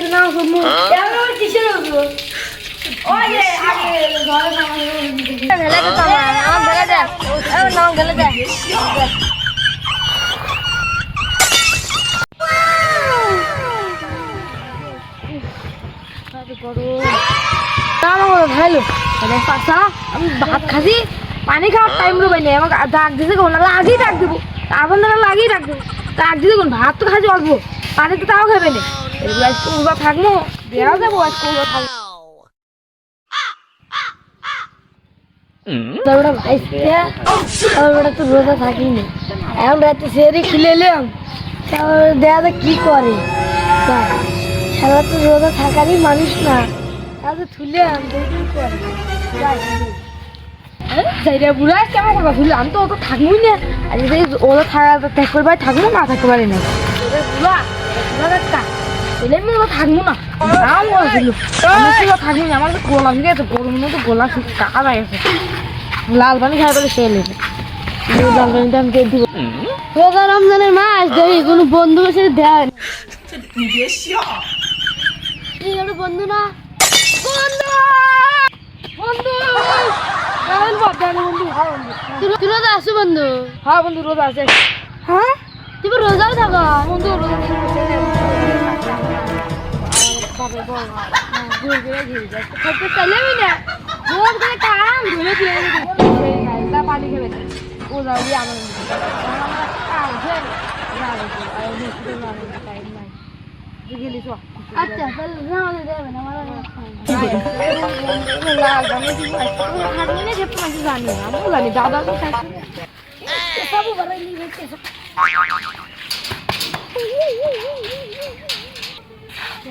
এত নাম শুনব এমন কিসের হতো ওই যে আগে ঘরে তো আমার আমার ভালো পাশা আমি ভাত খাসি পানি খাওয়ার টাইম রবে নেই আমাকে ডাক দিতে কোন লাগেই ডাক দেবো আগুন দ্বারা লাগেই ডাক দেবো ডাক দিতে কোন ভাত তো খাসি অল্প পানি তো তাও খাবে না এগুলো থাকব যাব থাকব আর ওটা তো রোজা থাকিনি। এখন রাতে সেরে কি করে। খেলা তো রোজা থাকারই মানুষ না। তাহলে তুলে আম করে? যাইরা বুড়া আসছে আমার কথা শুনলে আমি তো অত থাকবোই না। আর যদি ওরা থাকা ত্যাগ করবার থাকব না থাকতে পারি না। বুড়া বুড়া এলে আমি থাকব না। নাম বলেছিল আমি থাকব না আমার গোলা ঠিক আছে গরমের মতো গোলা কাকা হয়ে গেছে লাল পানি খাই পেলে সে লেগে লাল পানিটা আমি কে দিব। রোজা রমজানের মাস দেখি কোনো বন্ধু এসে দেয় না। বন্ধু না? বন্ধু! বন্ধু! হ্যাঁ বন্ধু তুই রোজা আসু বন্ধু? হ্যাঁ বন্ধু রোজা আছে। হ্যাঁ? তুই রোজাও থাকো। বন্ধু রোজা বাবা বল ঘুরে ঘুরে ঘুরে যাচ্ছে খেতে চাইলে আমি না রোজ করে কাম ধুলে ধুলে ধুলে পানি খেবে না ও যাও দিয়ে আমার কাম খেয়ে আচ্ছা তাহলে আমাদের দেবে না আমার লাল গানে দিব হারমোনে যে পাঁচ জানি না আমি জানি দাদা তো থাকে সব বড় নিয়ে গেছে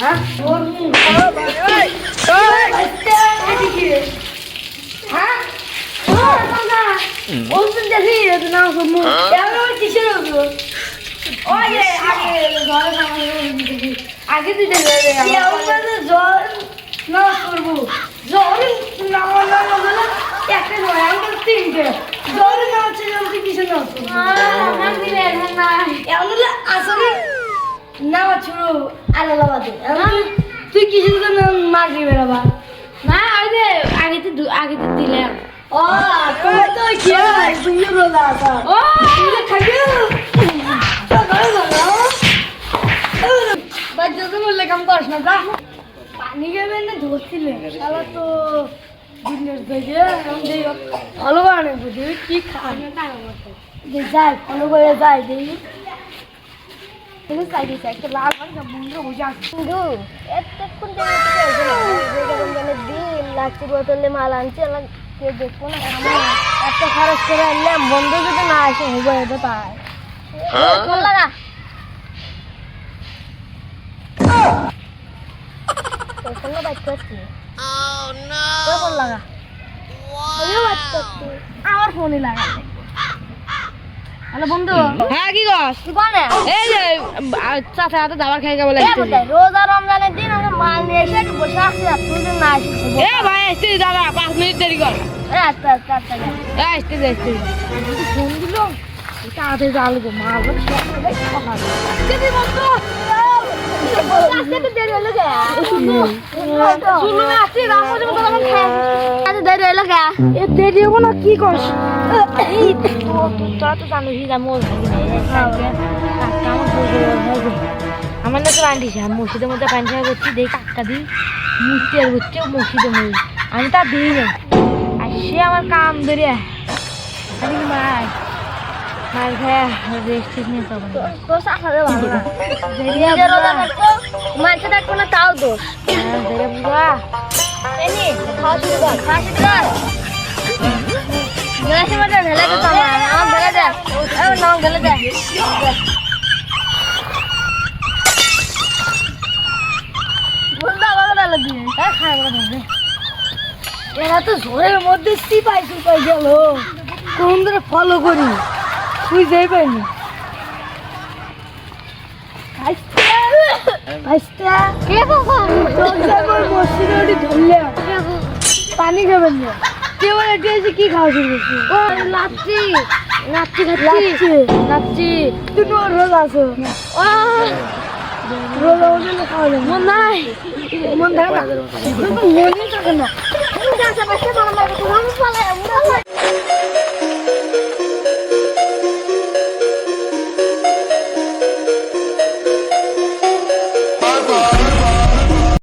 হ্যাঁ? হ্যাঁ? ওষুধ দেখি না মুখ এমন কিসের হতো আগে তুই দেখে জল না করব। জল নামা নামা হলো একটা নয় আমি তো তিনটে। জল না হচ্ছে জলদি কিছু না এমন হলে আসলে না ছোড়ো আলাদা বাদে তুই কিছু তো মাগি বেরোবা? না ওই যে আগে তো আগে তো দিলাম। ও তোমার তো কি তুমি রোজা আছো ও! তুমি খাবি বাচ্চা তো বললে কাম করিস না যা। পানি খাবে না ধরছিলে। শালা তো দিনের থেকে আমি দেখি ভালো বানে বুঝি কি খান যে যাই ফলো করে যাই দেখি চাই একটা লাল সব বন্ধু বুঝে বন্ধু এতক্ষণ থেকে দিন লাচ্ছি বোতলে মাল আনছি আমার কেউ দেখব না আমার এত খরচ করে আনলাম বন্ধু যদি না আসে হব এটা তাই ফোন লাগা তোর ফোনে বাইক করছি তোর ফোন লাগা আমার ফোনই লাগা হ্যালো বন্ধু। হ্যাঁ কি গস এই যে চাচা হাতে দাবার খাই রোজা রমজানের দিন আমরা মাল নিয়ে এসে একটু বসে আছি তুই না আসিস এ ভাই দাদা পাঁচ মিনিট দেরি কর। এ যা। এ আসতে আসতে। ফোন দিল তাড়াতাড়ি জাল গো মাল আজকে তো দেরি হলো কে? শুনলো আসছি রাম কে? এ দেরি হব না কি করছ এই তো- তো- তোরা তো। এই সাইডে কাকা আমার না তো আন্টিস আমি মসজিদের মধ্যে পানি ছাড়া করছি দেখি কাকা দিই মুক্তি আর করছে মসজিদের মধ্যে। আমি তা দিই না আর সে আমার কাম ধরে আমি মার? মার খায় রেস্ট নিয়ে তখন তোর সাথে ভালো না। ওদের থাকব না তাও দোষ। হ্যাঁ ধরবে এরা তো ঝড়ের মধ্যে সিপাই সিপাই গেল। কোন ধরে ফলো করি। তুই যাই পাইনি ভাইস্তা কে বাবা আমার মসজিদে ওটি ধরলে পানি খাবেন না। কেউ এটি এসে কি খাওয়া শুরু করছি? ও লাচ্ছি। লাচ্ছি খাচ্ছি। লাচ্ছি। তুই তো রোজ ও। রোজ খাওয়া যাবে মন নাই। মন থাকে না? থাকে তোমার লাগে তোমার